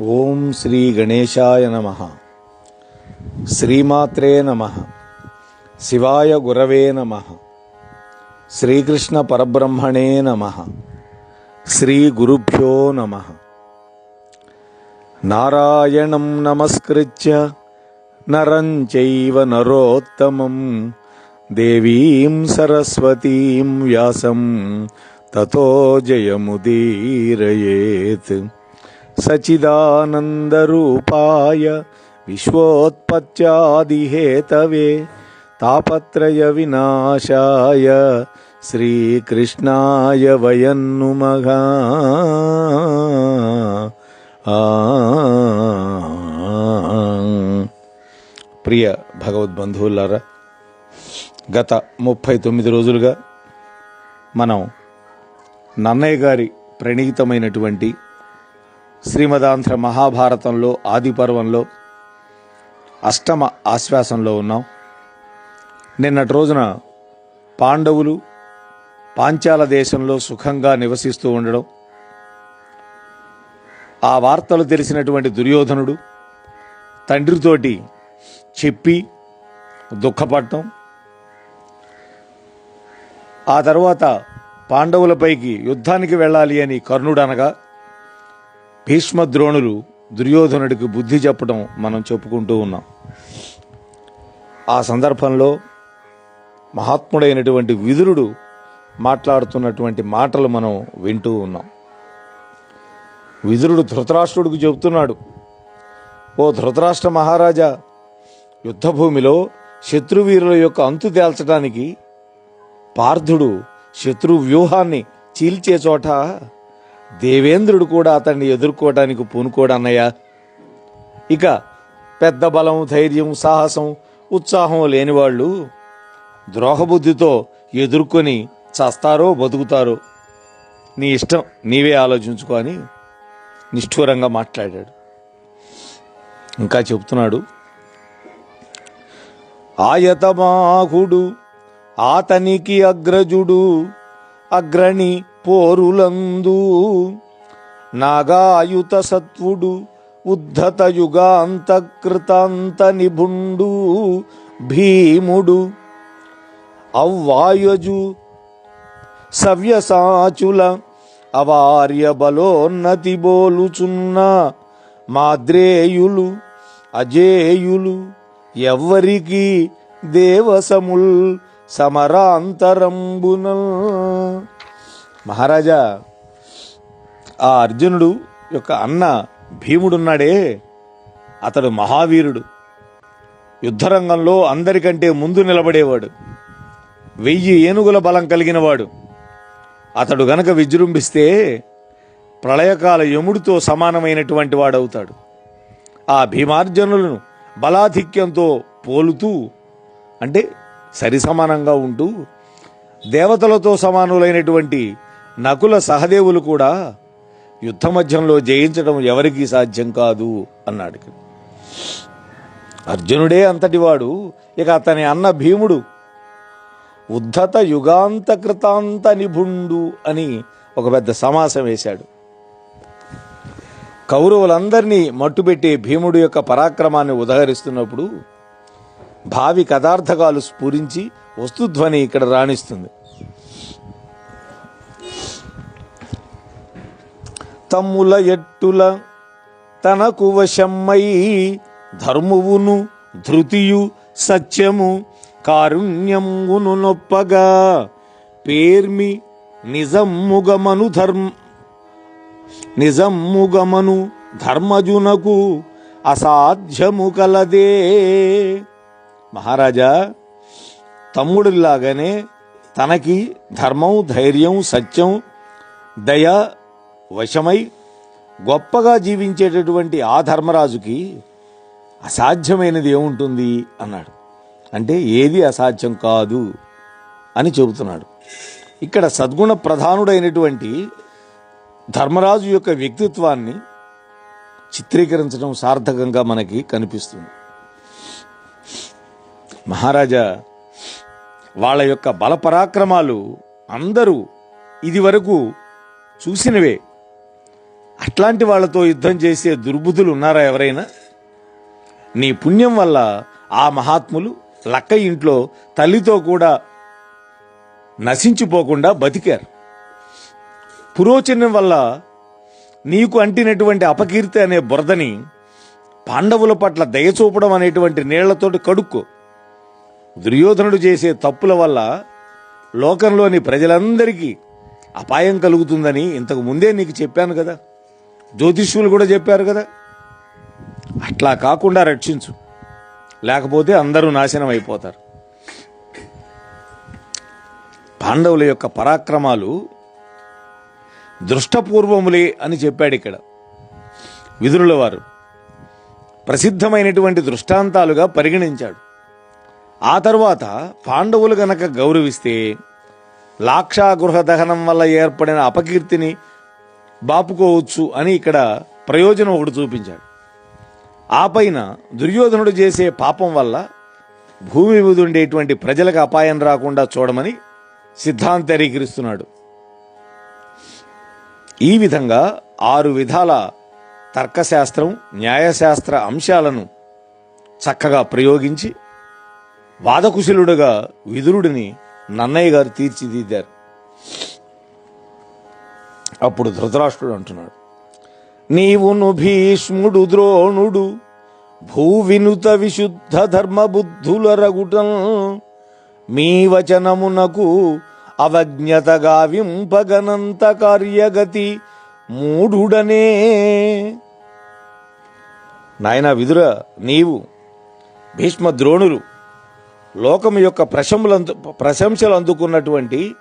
ఓం శ్రీ గణేశాయ నమ. శ్రీమాత్రే నమ. శివాయ గురవే నమ. శ్రీకృష్ణ పరబ్రహ్మణే నమ. శ్రీ గురుభ్యో నమ. నారాయణం నమస్కృత్య నరం చైవ నరోత్తమం. దేవీం సరస్వతీం వ్యాసం. తతో జయముదీరయేత్. సచిదానందరూపాయ విశ్వోత్పత్యాదిహేతవే తాపత్రయ వినాశాయ శ్రీకృష్ణాయ వయన్నుమగా ఆ. ప్రియ భగవద్బంధువులారా గత ముప్పై తొమ్మిది రోజులుగా మనం నన్నయ్య గారి ప్రణీతమైనటువంటి శ్రీమదాంధ్ర మహాభారతంలో ఆది పర్వంలో అష్టమ ఆశ్వాసంలో ఉన్నాం. నిన్నటి రోజున పాండవులు పాంచాల దేశంలో సుఖంగా నివసిస్తూ ఉండడం ఆ వార్తలు తెలిసినటువంటి దుర్యోధనుడు తండ్రితోటి చెప్పి దుఃఖపడటం ఆ తర్వాత పాండవులపైకి యుద్ధానికి వెళ్ళాలి అని కర్ణుడు అనగా భీష్మద్రోణులు దుర్యోధనుడికి బుద్ధి చెప్పడం మనం చెప్పుకుంటూ ఉన్నాం. ఆ సందర్భంలో మహాత్ముడైనటువంటి విదురుడు మాట్లాడుతున్నటువంటి మాటలు మనం వింటూ ఉన్నాం. విదురుడు ధృతరాష్ట్రుడికి చెబుతున్నాడు ఓ ధృతరాష్ట్ర మహారాజా యుద్ధభూమిలో శత్రువీరుల యొక్క అంతు తేల్చడానికి పార్థుడు శత్రు వ్యూహాన్ని చీల్చే చోట దేవేంద్రుడు కూడా అతన్ని ఎదుర్కోవడానికి పూనుకోడన్నయ్య ఇక పెద్ద బలం ధైర్యం సాహసం ఉత్సాహం లేనివాళ్ళు ద్రోహబుద్ధితో ఎదుర్కొని చస్తారో బతుకుతారో నీ ఇష్టం నీవే ఆలోచించుకో అని నిష్ఠూరంగా మాట్లాడాడు. ఇంకా చెప్తున్నాడు. ఆయతమాహుడు ఆతనికి అగ్రజుడు అగ్రణి పోరులందు నాగాయుత సత్వుడు ఉద్ధత యుగాంతకృతాంత నిభుండు భీముడు. అవ్వాయజు సవ్యసాచుల అవార్య బలోన్నతి బోలుచున్న మాద్రేయులు అజేయులు ఎవ్వరికి దేవసముల్ సమరాంతరంబున మహారాజా ఆ అర్జునుడు యొక్క అన్న భీముడున్నాడే. అతడు మహావీరుడు. యుద్ధరంగంలో అందరికంటే ముందు నిలబడేవాడు. వెయ్యి ఏనుగుల బలం కలిగినవాడు. అతడు గనక విజృంభిస్తే ప్రళయకాల యముడితో సమానమైనటువంటి వాడవుతాడు. ఆ భీమార్జనులను బలాధిక్యంతో పోలుతూ అంటే సరి సమానంగా ఉంటూ దేవతలతో సమానులైనటువంటి నకుల సహదేవులు కూడా యుద్ధ మధ్యంలో జయించడం ఎవరికీ సాధ్యం కాదు అన్నాడు అర్జునుడే అంతటివాడు ఇక అతని అన్న భీముడు ఉద్ధత యుగాంత కృతాంత నిభుండు అని ఒక పెద్ద సమాసం వేశాడు. కౌరవులందరినీ మట్టుబెట్టే భీముడు యొక్క పరాక్రమాన్ని ఉదహరిస్తున్నప్పుడు భావి కథార్థకాలు స్ఫురించి వస్తుధ్వని ఇక్కడ రాణిస్తుంది. తమ్ముల ఎట్టుల తనకు వశమ్మై ధర్మువును ధృతియు సత్యము కారుణ్యమును నొప్పగా. పేర్మి నిజమ్ముగమను ధర్మ నిజమ్ముగమను ధర్మజునకు అసాధ్యము కలదే. మహారాజా తమ్ముడిలాగానే తనకి ధర్మం ధైర్యం సత్యం దయ వశమై గొప్పగా జీవించేటటువంటి ఆ ధర్మరాజుకి అసాధ్యమైనది ఏముంటుంది అన్నాడు. అంటే ఏది అసాధ్యం కాదు అని చెబుతున్నాడు. ఇక్కడ సద్గుణ ప్రధానుడైనటువంటి ధర్మరాజు యొక్క వ్యక్తిత్వాన్ని చిత్రీకరించడం సార్థకంగా మనకి కనిపిస్తుంది. మహారాజా వాళ్ళ యొక్క బలపరాక్రమాలు అందరూ ఇది వరకు చూసినవే. అట్లాంటి వాళ్ళతో యుద్ధం చేసే దుర్బుద్ధులు ఉన్నారా ఎవరైనా? నీ పుణ్యం వల్ల ఆ మహాత్ములు లక్క ఇంట్లో తల్లితో కూడా నశించిపోకుండా బతికారు. పురోచనం వల్ల నీకు అంటినటువంటి అపకీర్తి అనే బురదని పాండవుల పట్ల దయచూపడం అనేటువంటి నీళ్ళతోటి కడుక్కో. దుర్యోధనుడు చేసే తప్పుల వల్ల లోకంలోని ప్రజలందరికీ అపాయం కలుగుతుందని ఇంతకు ముందే నీకు చెప్పాను కదా. జ్యోతిష్యులు కూడా చెప్పారు కదా. అట్లా కాకుండా రక్షించు. లేకపోతే అందరూ నాశనం అయిపోతారు. పాండవుల యొక్క పరాక్రమాలు దృష్టపూర్వములే అని చెప్పాడు ఇక్కడ విదురుల వారు. ప్రసిద్ధమైనటువంటి దృష్టాంతాలుగా పరిగణించాడు. ఆ తర్వాత పాండవులు గనక గౌరవిస్తే లాక్షా గృహ దహనం వల్ల ఏర్పడిన అపకీర్తిని బాపుకోవచ్చు అని ఇక్కడ ప్రయోజనం ఒకటి చూపించాడు. ఆ పైన దుర్యోధనుడు చేసే పాపం వల్ల భూమి మీద ఉండేటువంటి ప్రజలకు అపాయం రాకుండా చూడమని సిద్ధాంతరీకరిస్తున్నాడు. ఈ విధంగా ఆరు విధాల తర్కశాస్త్రం న్యాయశాస్త్ర అంశాలను చక్కగా ప్రయోగించి వాదకుశలుడుగా విదురుడిని నన్నయ్య గారు తీర్చిదిద్దారు. అప్పుడు ధృతరాష్ట్రుడు అంటున్నాడు నీవును భీష్ముడు ద్రోణుడు భూవినుత విశుద్ధ ధర్మబుద్ధుల రగుటం మీ వచనమునకు అవజ్ఞతగా వింపగనంత కార్యగతి మూఢుడనే. నాయనా విదుర నీవు భీష్మ ద్రోణులు లోకం యొక్క ప్రశంసలు ప్రశంసలు అందుకున్నటువంటి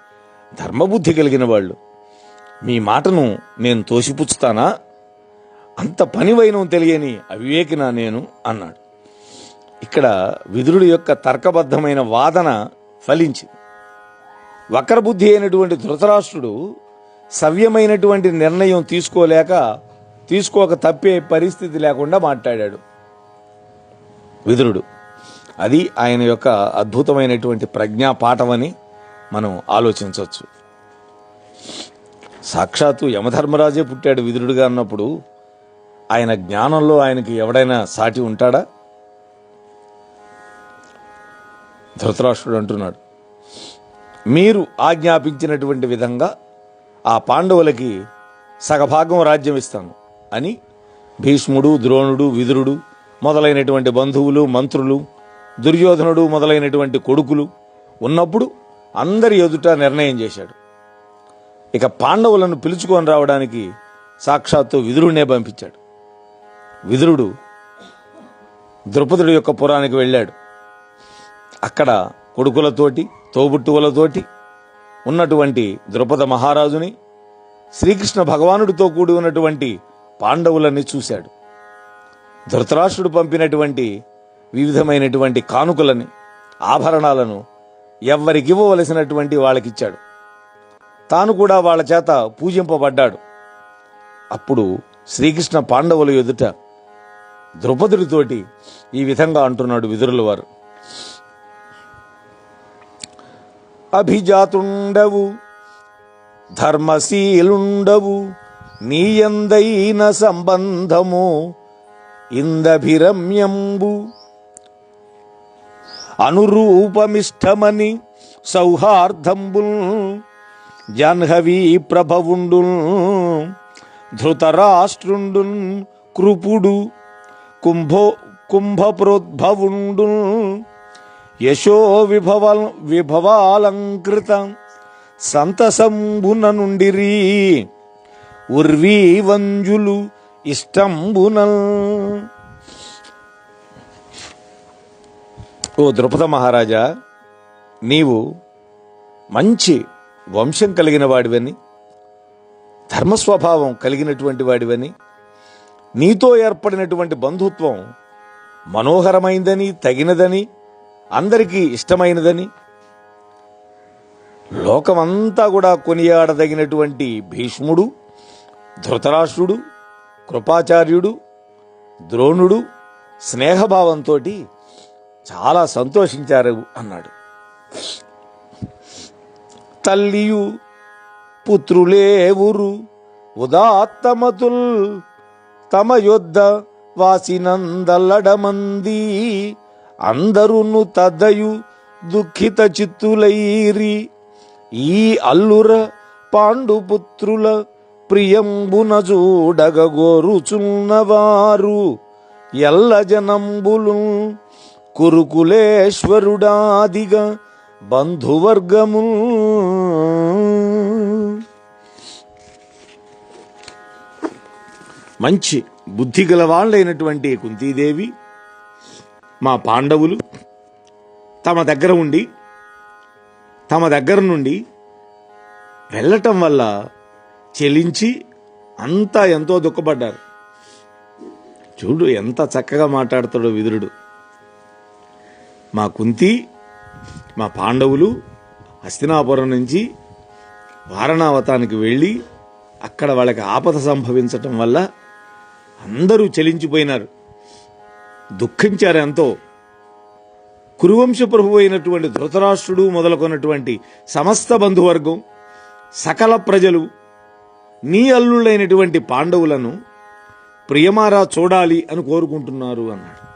ధర్మబుద్ధి కలిగిన వాళ్ళు మీ మాటను నేను తోసిపుచ్చుతానా? అంత పనివైనం తెలియని అవివేకిన నేను అన్నాడు. ఇక్కడ విదురుడి యొక్క తర్కబద్ధమైన వాదన ఫలించింది. వక్రబుద్ధి అయినటువంటి ధృతరాష్ట్రుడు సవ్యమైనటువంటి నిర్ణయం తీసుకోలేక తీసుకోక తప్పే పరిస్థితి లేకుండా మాట్లాడాడు. విదురుడు అది ఆయన యొక్క అద్భుతమైనటువంటి ప్రజ్ఞా పాఠమని మనం ఆలోచించవచ్చు. సాక్షాత్తు యమధర్మరాజే పుట్టాడు విదురుడుగా అన్నప్పుడు ఆయన జ్ఞానంలో ఆయనకి ఎవడైనా సాటి ఉంటాడా? ధృతరాష్ట్రుడు అంటున్నాడు మీరు ఆజ్ఞాపించినటువంటి విధంగా ఆ పాండవులకి సగభాగం రాజ్యం ఇస్తాను అని భీష్ముడు ద్రోణుడు విదురుడు మొదలైనటువంటి బంధువులు మంత్రులు దుర్యోధనుడు మొదలైనటువంటి కొడుకులు ఉన్నప్పుడు అందరి ఎదుట నిర్ణయం చేశాడు. ఇక పాండవులను పిలుచుకొని రావడానికి సాక్షాత్తు విదురుడినే పంపించాడు. విదురుడు ద్రుపదుడు యొక్క పురానికి వెళ్ళాడు. అక్కడ కొడుకులతోటి తోబుట్టువులతోటి ఉన్నటువంటి ద్రుపద మహారాజుని శ్రీకృష్ణ భగవానుడితో కూడి ఉన్నటువంటి పాండవులని చూశాడు. ధృతరాష్ట్రుడు పంపినటువంటి వివిధమైనటువంటి కానుకలని ఆభరణాలను ఎవ్వరికివ్వవలసినటువంటి వాళ్ళకిచ్చాడు. తాను కూడా వాళ్ళ చేత పూజింపబడ్డాడు. అప్పుడు శ్రీకృష్ణ పాండవుల ఎదుట ద్రౌపదుడితోటి ఈ విధంగా అంటున్నాడు విదురుల వారు అభిజాతుండవు ధర్మశీలుండవు నీయందైన సంబంధము ఇందభిరమ్యంబు. అనురూపమిష్టమని సౌహార్ధంబుల్ జాహ్నవీ ప్రభవుండు ధృతరాష్ట్రుండు కృపుడు కుంభో కుంభప్రోద్భవుండు యశో విభవ విభవాలంకృత సంతసంబున నుండిరి ఉర్వీ వంజులు ఇష్టంబునల్. ఓ ద్రుపద మహారాజా నీవు మంచి వంశం కలిగిన వాడివని ధర్మస్వభావం కలిగినటువంటి వాడివని నీతో ఏర్పడినటువంటి బంధుత్వం మనోహరమైందని తగినదని అందరికీ ఇష్టమైనదని లోకమంతా కూడా కొనియాడదగినటువంటి భీష్ముడు ధృతరాష్ట్రుడు కృపాచార్యుడు ద్రోణుడు స్నేహభావంతో చాలా సంతోషించారు అన్నాడు. తల్లియు పుత్రులేవురు ఉదాత్తమతుల్ తమ యొద్ద వాసినందల్లడమంది అందరును తదయు దుఃఖిత చిత్తులైరి. ఈ అల్లుర పాండుపుత్రుల ప్రియంబున చూడగోరుచున్నవారు ఎల్ల జనంబులు కురుకులేశ్వరుడాదిగా బంధువర్గము. మంచి బుద్ధి గలవాళ్ళైనటువంటి కుంతీదేవి మా పాండవులు తమ దగ్గర ఉండి తమ దగ్గర నుండి వెళ్ళటం వల్ల చెలించి అంతా ఎంతో దుఃఖపడ్డారు. చూడు ఎంత చక్కగా మాట్లాడతాడో విదురుడు. మా కుంతి మా పాండవులు హస్తినాపురం నుంచి వారణావతానికి వెళ్ళి అక్కడ వాళ్ళకి ఆపద సంభవించటం వల్ల అందరూ చలించిపోయినారు. దుఃఖించారు ఎంతో. కురువంశ ప్రభు అయినటువంటి ధృతరాష్ట్రుడు మొదలుకొన్నటువంటి సమస్త బంధువర్గం సకల ప్రజలు నీ అల్లుళ్ళైనటువంటి పాండవులను ప్రియమారా చూడాలి అని కోరుకుంటున్నారు అన్నాడు.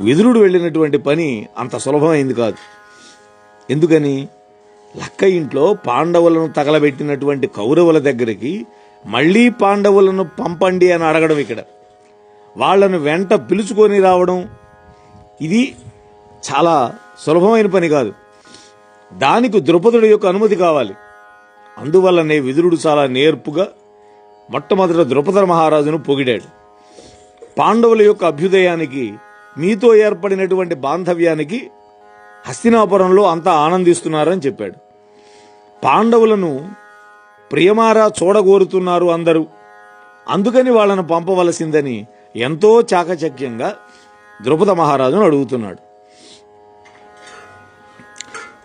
విదురుడు వెళ్ళినటువంటి పని అంత సులభమైంది కాదు. ఎందుకని? లక్క ఇంట్లో పాండవులను తగలబెట్టినటువంటి కౌరవుల దగ్గరికి మళ్ళీ పాండవులను పంపండి అని అడగడం ఇక్కడ. వాళ్ళను వెంట పిలుచుకొని రావడం ఇది చాలా సులభమైన పని కాదు. దానికి ద్రుపదుడి యొక్క అనుమతి కావాలి. అందువల్లనే విదురుడు చాలా నేర్పుగా మొట్టమొదట ద్రుపద మహారాజును పొగిడాడు. పాండవుల యొక్క అభ్యుదయానికి మీతో ఏర్పడినటువంటి బాంధవ్యానికి హస్తినాపురంలో అంతా ఆనందిస్తున్నారని చెప్పాడు. పాండవులను ప్రియమారా చూడగోరుతున్నారు అందరూ. అందుకని వాళ్ళను పంపవలసిందని ఎంతో చాకచక్యంగా ద్రుపద మహారాజును అడుగుతున్నాడు.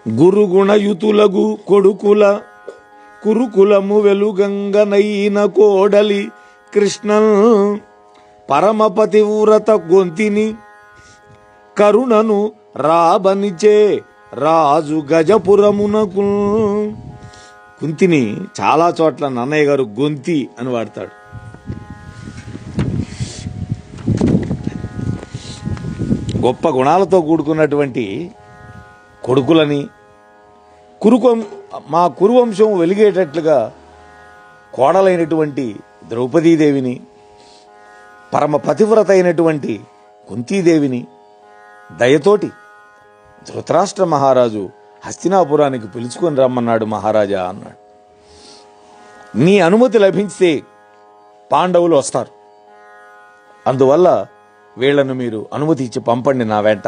గురుగుణయుతులగు కొడుకుల కురుకులము వెలుగంగనైన కోడలి కృష్ణన్ పరమపతివ్రత గొంతిని కరుణను రాబనిచే రాజు గజపురమునకు. కుంతిని చాలా చోట్ల నన్నయ్య గారు గొంతి అని వాడతాడు. గొప్ప గుణాలతో కూడుకున్నటువంటి కొడుకులని కురుకం మా కురువంశం వెలిగేటట్లుగా కోడలైనటువంటి ద్రౌపదీదేవిని పరమ పతివ్రత అయినటువంటి కుంతీదేవిని దయతోటి ధృతరాష్ట్ర మహారాజు హస్తినాపురానికి పిలుచుకొని రమ్మన్నాడు మహారాజా అన్నాడు. నీ అనుమతి లభించితే పాండవులు వస్తారు. అందువల్ల వీళ్ళను మీరు అనుమతి ఇచ్చి పంపండి నా వెంట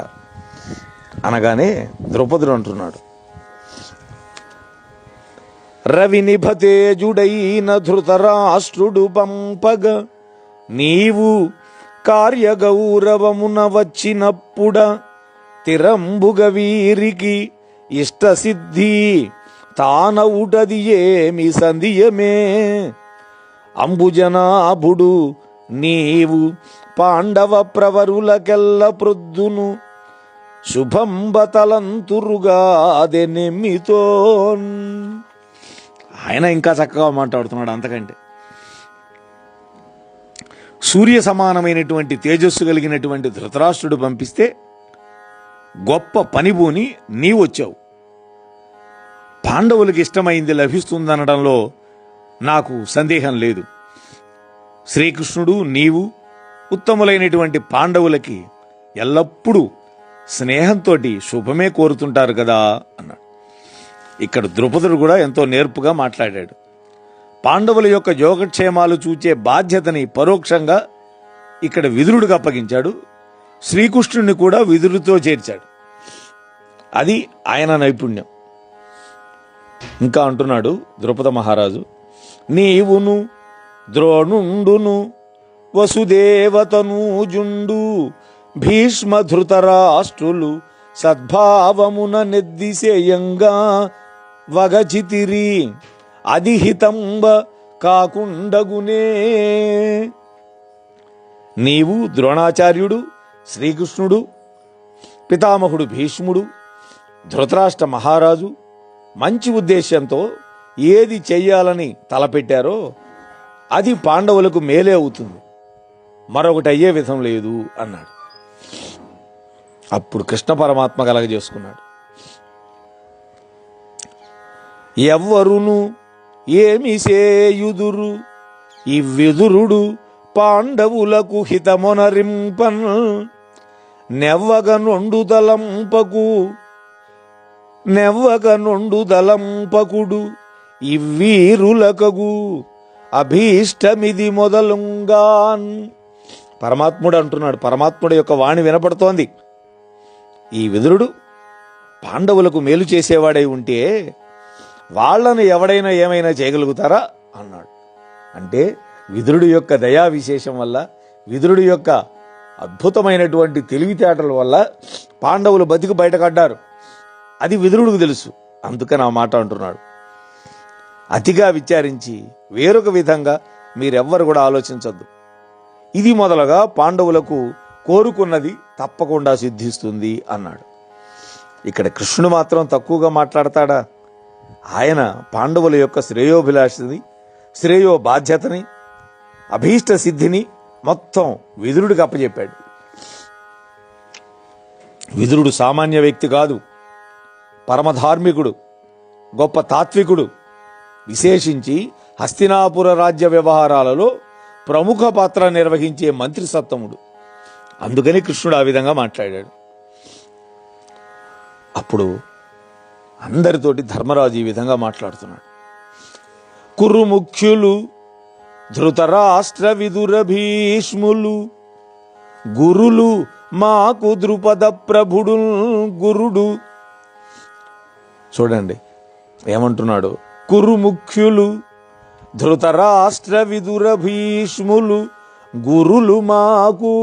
అనగానే ద్రౌపదుడు అంటున్నాడు. రవి నిభతేజుడైన ధృతరాష్ట్రుడు పంపగ నీవు కార్యగౌరవమున వచ్చినప్పుడ తిరంబుగ వీరికి ఇష్టసిద్ధి తానవుటది ఏమి సంధియమే. అంబుజనాభుడు నీవు పాండవ ప్రవరులకెల్ల ప్రొద్దును శుభంబతలంతురుగాదెనెమ్మితో ఆయన ఇంకా చక్కగా మాట్లాడుతున్నాడు అంతకంటే. సూర్య సమానమైనటువంటి తేజస్సు కలిగినటువంటి ధృతరాష్ట్రుడు పంపిస్తే గొప్ప పనిభూని నీవు వచ్చావు. పాండవులకు ఇష్టమైంది లభిస్తుందనడంలో నాకు సందేహం లేదు. శ్రీకృష్ణుడు నీవు ఉత్తములైనటువంటి పాండవులకి ఎల్లప్పుడూ స్నేహంతో శుభమే కోరుతుంటారు కదా అన్నాడు. ఇక్కడ ద్రుపదుడు కూడా ఎంతో నేర్పుగా మాట్లాడాడు. పాండవుల యొక్క యోగక్షేమాలు చూచే బాధ్యతని పరోక్షంగా ఇక్కడ విదురుడికి అప్పగించాడు. శ్రీకృష్ణుడిని కూడా విదురుతో చేర్చాడు. అది ఆయన నైపుణ్యం. ఇంకా అంటున్నాడు ద్రుపద మహారాజు నీవును ద్రోణుండును వసుదేవతనూజుండు భీష్మ ధృతరాష్ట్రులు సద్భావమున నెద్దిసేయంగా వగచితిరి. అధిహితంబ కాకుండగునే. నీవు ద్రోణాచార్యుడు శ్రీకృష్ణుడు పితామహుడు భీష్ముడు ధృతరాష్ట్ర మహారాజు మంచి ఉద్దేశంతో ఏది చెయ్యాలని తలపెట్టారో అది పాండవులకు మేలే అవుతుంది. మరొకటి అయ్యే విధం లేదు అన్నాడు. అప్పుడు కృష్ణ పరమాత్మ కలగజేసుకున్నాడు. ఎవ్వరును ఏమి సేయుదురు ఇవ్విదురుడు పాండవులకు హితమొనరింపన్. నెవ్వగ నొండు తలంపకు నెవ్వగ నొండు తలంపకుడు ఇవ్వీరులకగు. అభీష్టమిది మొదలుంగాన్. పరమాత్ముడు అంటున్నాడు పరమాత్ముడు యొక్క వాణి వినపడుతోంది. ఈ విదురుడు పాండవులకు మేలు చేసేవాడై ఉంటే వాళ్ళను ఎవడైనా ఏమైనా చేయగలుగుతారా? అన్నాడు. అంటే విదురుడి యొక్క దయా విశేషం వల్ల విదురుడి యొక్క అద్భుతమైనటువంటి తెలివితేటల వల్ల పాండవులు బతికి బయటపడ్డారు. అది విదురుడికి తెలుసు. అందుకని ఆ మాట అంటున్నాడు. అతిగా విచారించి వేరొక విధంగా మీరెవ్వరు కూడా ఆలోచించద్దు. ఇది మొదలుగా పాండవులకు కోరుకున్నది తప్పకుండా సిద్ధిస్తుంది అన్నాడు. ఇక్కడ కృష్ణుడు మాత్రం తక్కువగా మాట్లాడతాడా? ఆయన పాండవుల యొక్క శ్రేయోభిలాషిని శ్రేయో బాధ్యతని అభీష్ట సిద్ధిని మొత్తం విదురుడికి అప్పచెప్పాడు విదురుడు సామాన్య వ్యక్తి కాదు పరమధార్మికుడు గొప్ప తాత్వికుడు. విశేషించి హస్తినాపుర రాజ్య వ్యవహారాలలో ప్రముఖ పాత్ర నిర్వహించే మంత్రి సత్తముడు. అందుకని కృష్ణుడు ఆ విధంగా మాట్లాడాడు. అప్పుడు అందరితోటి ధర్మరాజు ఈ విధంగా మాట్లాడుతున్నాడు. కురుముఖ్యులు ధృతరాష్ట్ర విదుర భీష్ములు గురులు మాకు ద్రుపద ప్రభుడు గురుడు. చూడండి ఏమంటున్నాడు? కురుముఖ్యులు ధృతరాష్ట్ర విదుర భీష్ములు గురులు మాకు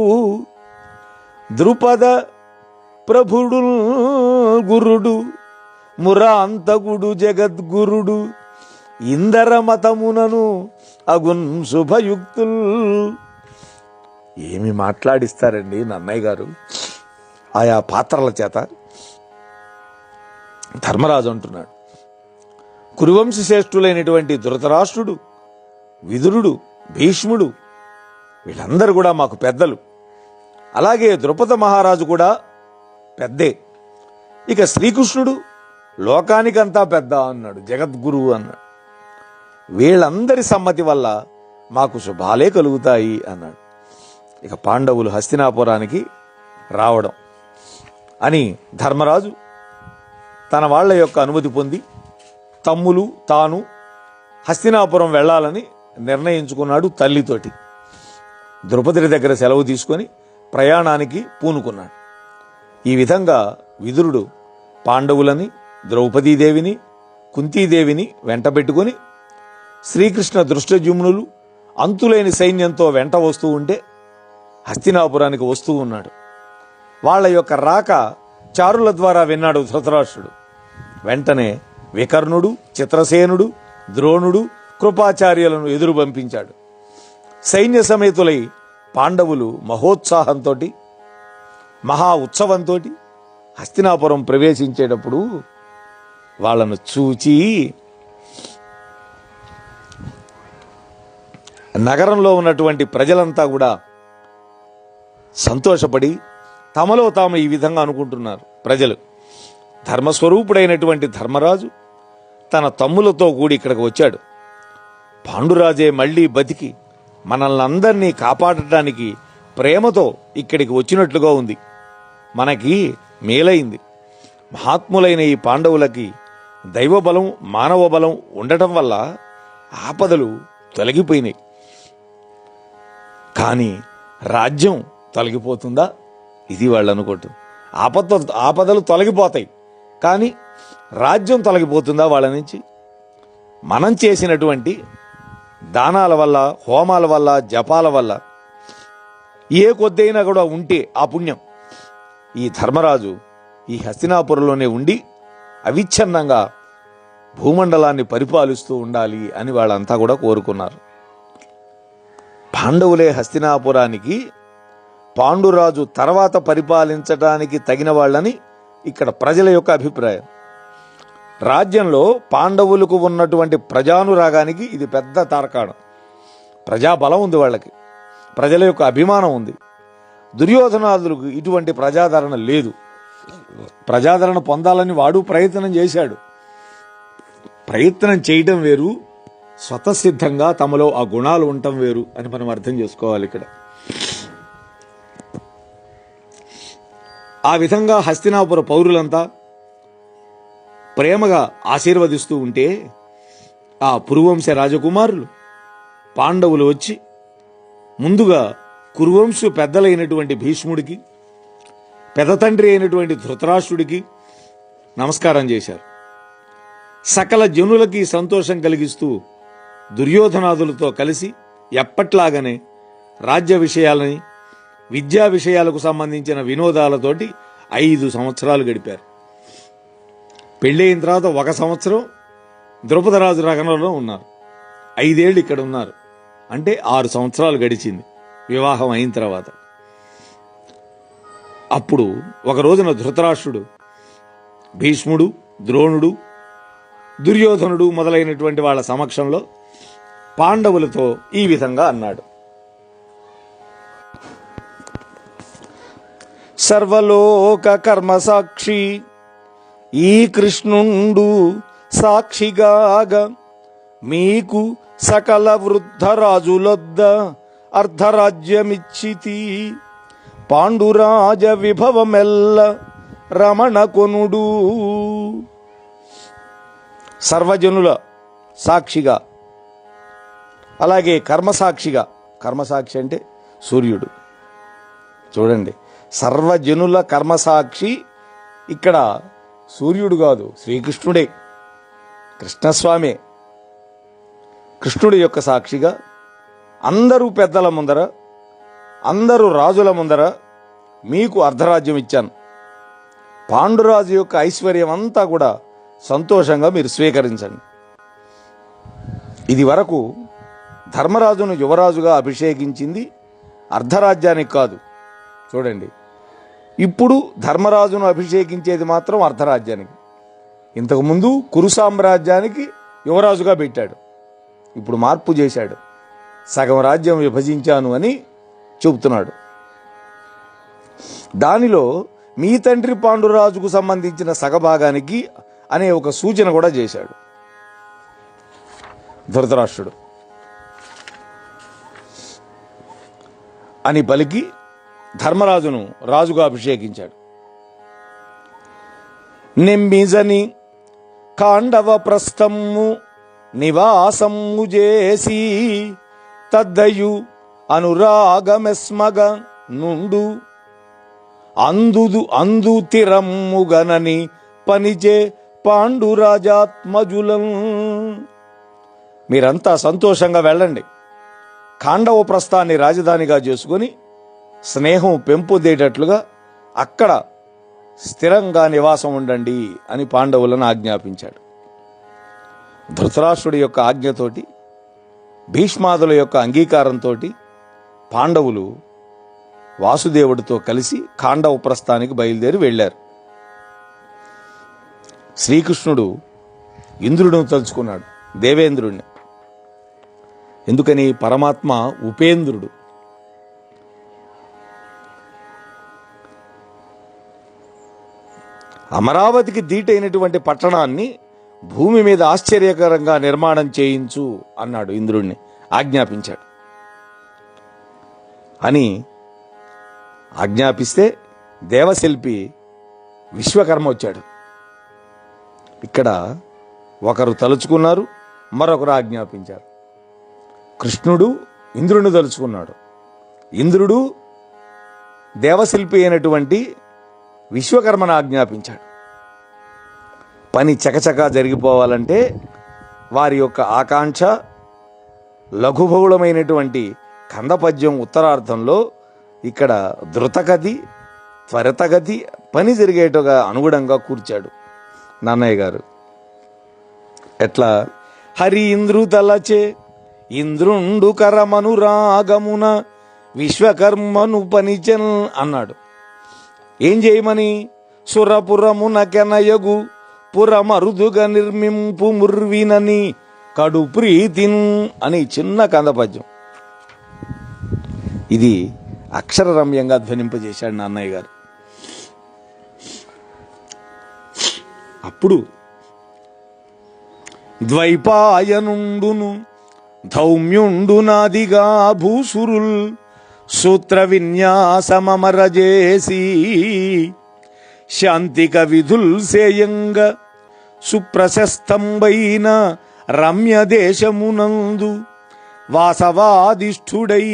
ద్రుపద ప్రభుడు గురుడు. మురాంతకుడు జగద్గురుడు ఇందర మతమునను అగున్ శుభయుక్తుల్. ఏమి మాట్లాడిస్తారండి నన్నయ్య గారు? ఆయా పాత్రల చేత. ధర్మరాజు అంటున్నాడు. కురువంశ శ్రేష్ఠులైనటువంటి ధృతరాష్ట్రుడు విదురుడు భీష్ముడు వీళ్ళందరూ కూడా మాకు పెద్దలు. అలాగే ద్రుపద మహారాజు కూడా పెద్దే. ఇక శ్రీకృష్ణుడు లోకానికంతా పెద్ద అన్నాడు జగద్గురువు అన్నాడు. వీళ్ళందరి సమ్మతి వల్ల మాకు శుభాలే కలుగుతాయి అన్నాడు. ఇక పాండవులు హస్తినాపురానికి రావడం అని ధర్మరాజు తన వాళ్ళ యొక్క అనుమతి పొంది తమ్ములు తాను హస్తినాపురం వెళ్ళాలని నిర్ణయించుకున్నాడు తల్లితోటి. ద్రౌపది దగ్గర సెలవు తీసుకొని ప్రయాణానికి పూనుకున్నాడు. ఈ విధంగా విదురుడు పాండవులని ద్రౌపదీదేవిని కుంతీదేవిని వెంటబెట్టుకొని శ్రీకృష్ణ దృష్టజుమ్నులు అంతులేని సైన్యంతో వెంట వస్తూ ఉంటే హస్తినాపురానికి వస్తూ ఉన్నాడు. వాళ్ళ యొక్క రాక చారుల ద్వారా విన్నాడు ధృతరాష్ట్రుడు. వెంటనే వికర్ణుడు చిత్రసేనుడు ద్రోణుడు కృపాచార్యులను ఎదురు పంపించాడు. సైన్య సమేతులై పాండవులు మహోత్సాహంతో మహా ఉత్సవంతో హస్తినాపురం ప్రవేశించేటప్పుడు వాళ్ళను చూచి నగరంలో ఉన్నటువంటి ప్రజలంతా కూడా సంతోషపడి తమలో తాము ఈ విధంగా అనుకుంటున్నారు. ప్రజలు ధర్మస్వరూపుడైనటువంటి ధర్మరాజు తన తమ్ములతో కూడి ఇక్కడికి వచ్చాడు. పాండురాజే మళ్ళీ బతికి మనల్ని అందరినీ కాపాడటానికి ప్రేమతో ఇక్కడికి వచ్చినట్లుగా ఉంది. మనకి మేలైంది. మహాత్ములైన ఈ పాండవులకి దైవబలం మానవ బలం ఉండటం వల్ల ఆపదలు తొలగిపోయినాయి. కానీ రాజ్యం తొలగిపోతుందా? ఇది వాళ్ళు అనుకోవటం ఆపద ఆపదలు తొలగిపోతాయి. కానీ రాజ్యం తొలగిపోతుందా వాళ్ళ నుంచి? మనం చేసినటువంటి దానాల వల్ల హోమాల వల్ల జపాల వల్ల ఏ కొద్దైనా కూడా ఉంటే ఆ పుణ్యం. ఈ ధర్మరాజు ఈ హస్తినాపురంలోనే ఉండి అవిచ్ఛిన్నంగా భూమండలాన్ని పరిపాలిస్తూ ఉండాలి అని వాళ్ళంతా కూడా కోరుకున్నారు. పాండవులే హస్తినాపురానికి పాండురాజు తర్వాత పరిపాలించడానికి తగిన వాళ్ళని ఇక్కడ ప్రజల యొక్క అభిప్రాయం. రాజ్యంలో పాండవులకు ఉన్నటువంటి ప్రజానురాగానికి ఇది పెద్ద తారకాణం. ప్రజాబలం ఉంది వాళ్ళకి. ప్రజల యొక్క అభిమానం ఉంది. దుర్యోధనాదులకు ఇటువంటి ప్రజాదరణ లేదు. ప్రజాదరణ పొందాలని వాడు ప్రయత్నం చేశాడు. ప్రయత్నం చేయటం వేరు స్వతసిద్ధంగా తమలో ఆ గుణాలు ఉండటం వేరు అని మనం అర్థం చేసుకోవాలి ఇక్కడ. ఆ విధంగా హస్తినాపుర పౌరులంతా ప్రేమగా ఆశీర్వదిస్తూ ఉంటే ఆ పురువంశ రాజకుమారులు పాండవులు వచ్చి ముందుగా కురువంశ పెద్దలైనటువంటి భీష్ముడికి పెద్ద తండ్రి అయినటువంటి ధృతరాష్ట్రుడికి నమస్కారం చేశారు. సకల జనులకి సంతోషం కలిగిస్తూ దుర్యోధనాదులతో కలిసి ఎప్పట్లాగనే రాజ్య విషయాలని విద్యా విషయాలకు సంబంధించిన వినోదాలతోటి ఐదు సంవత్సరాలు గడిపారు. పెళ్ళయిన తర్వాత ఒక సంవత్సరం ద్రౌపదరాజు రగణంలో ఉన్నారు. ఐదేళ్ళు ఇక్కడ ఉన్నారు అంటే ఆరు సంవత్సరాలు గడిచింది. వివాహం అయిన తర్వాత. అప్పుడు ఒక రోజున ధృతరాష్ట్రుడు భీష్ముడు ద్రోణుడు దుర్యోధనుడు మొదలైనటువంటి వాళ్ళ సమక్షంలో పాండవులతో ఈ విధంగా అన్నాడు. సర్వలోక కర్మ సాక్షి ఈ కృష్ణుండు సాక్షిగాగా మీకు సకల వృద్ధరాజులొద్ద అర్ధరాజ్యమిచ్చితి. పాండురాజ విభవమెల్ల రమణ కొనుడు. సర్వజనుల సాక్షిగా అలాగే కర్మసాక్షిగా కర్మసాక్షి అంటే సూర్యుడు. చూడండి సర్వజనుల కర్మసాక్షి ఇక్కడ సూర్యుడు కాదు శ్రీకృష్ణుడే కృష్ణస్వామి. కృష్ణుడి యొక్క సాక్షిగా అందరూ పెద్దల ముందర అందరూ రాజుల ముందర మీకు అర్ధరాజ్యం ఇచ్చాను. పాండురాజు యొక్క ఐశ్వర్యం అంతా కూడా సంతోషంగా మీరు స్వీకరించండి. ఇది వరకు ధర్మరాజును యువరాజుగా అభిషేకించింది అర్ధరాజ్యానికి కాదు. చూడండి. ఇప్పుడు ధర్మరాజును అభిషేకించేది మాత్రం అర్ధరాజ్యానికి. ఇంతకుముందు కురు సామ్రాజ్యానికి యువరాజుగా పెట్టాడు. ఇప్పుడు మార్పు చేశాడు. సగం రాజ్యం విభజించాను అని చెబుతున్నాడు దానిలో మీ తండ్రి పాండురాజుకు సంబంధించిన సగభాగానికి అనే ఒక సూచన కూడా చేశాడు. ధృతరాష్ట్రుడు. అని పలికి ధర్మరాజును రాజుగా అభిషేకించాడు. నిమ్మిజని కాండవ ప్రస్థము నివాసము చేసి తద్దయు అనురాగమెస్మగ నుండు అందుదు అందు తిరమ్ముగనని పనిచే పాండురాజాత్మజులం. మీరంతా సంతోషంగా వెళ్ళండి. ఖాండవ ప్రస్థాన్ని రాజధానిగా చేసుకొని స్నేహం పెంపొందేటట్లుగా అక్కడ స్థిరంగా నివాసం ఉండండి అని పాండవులను ఆజ్ఞాపించాడు. ధృతరాష్ట్రుడి యొక్క ఆజ్ఞతోటి భీష్మాదుల యొక్క అంగీకారంతో పాండవులు వాసుదేవుడితో కలిసి కాండవ ప్రస్థానికి బయలుదేరి వెళ్ళారు. శ్రీకృష్ణుడు ఇంద్రుడిని తలుచుకున్నాడు దేవేంద్రుడిని ఎందుకని? పరమాత్మ ఉపేంద్రుడు. అమరావతికి దీటైనటువంటి పట్టణాన్ని భూమి మీద ఆశ్చర్యకరంగా నిర్మాణం చేయించు అన్నాడు ఇంద్రుణ్ణి ఆజ్ఞాపించాడు. అని ఆజ్ఞాపిస్తే దేవశిల్పి విశ్వకర్మ వచ్చాడు. ఇక్కడ ఒకరు తలుచుకున్నారు మరొకరు ఆజ్ఞాపించారు. కృష్ణుడు ఇంద్రుని తలుచుకున్నాడు. ఇంద్రుడు దేవశిల్పి అయినటువంటి విశ్వకర్మను ఆజ్ఞాపించాడు. పని చకచకా జరిగిపోవాలంటే వారి యొక్క ఆకాంక్ష లఘుబహుళమైనటువంటి కందపద్యం ఉత్తరార్థంలో ఇక్కడ ధృతగతి త్వరితగతి పని జరిగేటగా అనుగుణంగా కూర్చాడు నాన్నయ్య గారు. ఎట్లా? హరి ఇంద్రు తలచే ఇంద్రుండు కరమను రాగమున విశ్వకర్మను పనిచెన్ అన్నాడు. ఏం చేయమని? సురపురమున కెనయగు పురమరుదుగా నిర్మింపు ముర్వినని కడు ప్రీతిన్ అని చిన్న కందపద్యం. ఇది అక్షరరమ్యంగా ధ్వనింపజేశాడు నాన్నయ్య గారు. అప్పుడు ద్వైపాయనుండును ధౌమ్యుండునాదిగా భూసురుల్ సూత్ర విన్యాసమరజేసి శాంతిక విధుల్ సేయంగ సుప్రశస్తంబైన రమ్య దేశమునందు వాసవాదిష్ఠుడై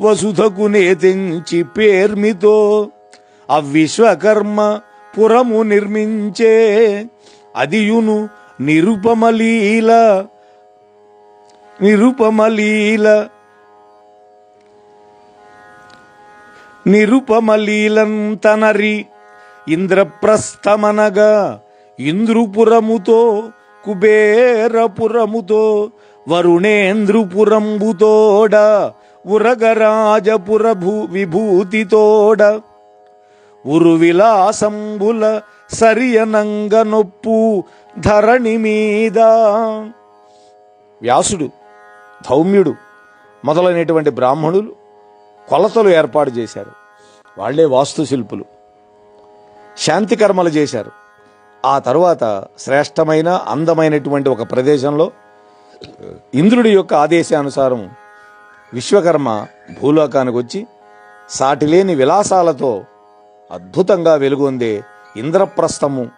వసుధకు నేతించి పేర్మితో అవిశ్వకర్మ పురము నిర్మించే అదియును నిరుపమలీల నిరుపమలీల నిరుపమలీలంతనరి ఇంద్రప్రస్థమనగా ఇంద్రుపురముతో కుబేరపురముతో వరుణేంద్రుపురంబుతోడ ఉరగరాజపుర భూ విభూతితోడ ఉరు విలాసంబుల సరియనంగ నొప్పు ధరణి మీద వ్యాసుడు ధౌమ్యుడు మొదలైనటువంటి బ్రాహ్మణులు కొలతలు ఏర్పాటు చేశారు. వాళ్ళే వాస్తుశిల్పులు. శాంతి కర్మలు చేశారు. ఆ తర్వాత శ్రేష్టమైన అందమైనటువంటి ఒక ప్రదేశంలో ఇంద్రుడి యొక్క ఆదేశానుసారం విశ్వకర్మ భూలోకానికి వచ్చి సాటిలేని విలాసాలతో అద్భుతంగా వెలుగొందే ఇంద్రప్రస్థము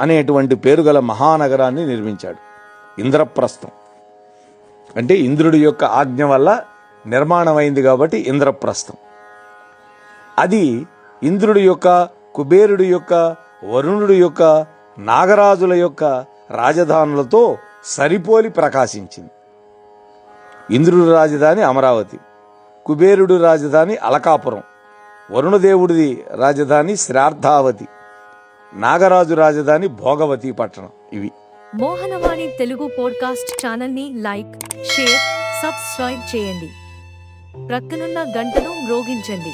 అనేటువంటి పేరు గల మహానగరాన్ని నిర్మించాడు. ఇంద్రప్రస్థం. అంటే ఇంద్రుడి యొక్క ఆజ్ఞ వల్ల నిర్మాణమైంది కాబట్టి ఇంద్రప్రస్థం. అది ఇంద్రుడి యొక్క కుబేరుడి యొక్క వరుణుడి యొక్క నాగరాజుల యొక్క రాజధానులతో సరిపోలి ప్రకాశించింది. ఇంద్రుడు రాజధాని అమరావతి కుబేరుడు రాజధాని అలకాపురం వరుణదేవుడిది రాజధాని శ్రార్థావతి నాగరాజు రాజధాని భోగవతి పట్టణం ఇవి. మోహనవాణి తెలుగు పోడ్కాస్ట్ ఛానల్ని లైక్ షేర్ సబ్స్క్రైబ్ చేయండి. ప్రక్కనున్న గంటను మ్రోగించండి.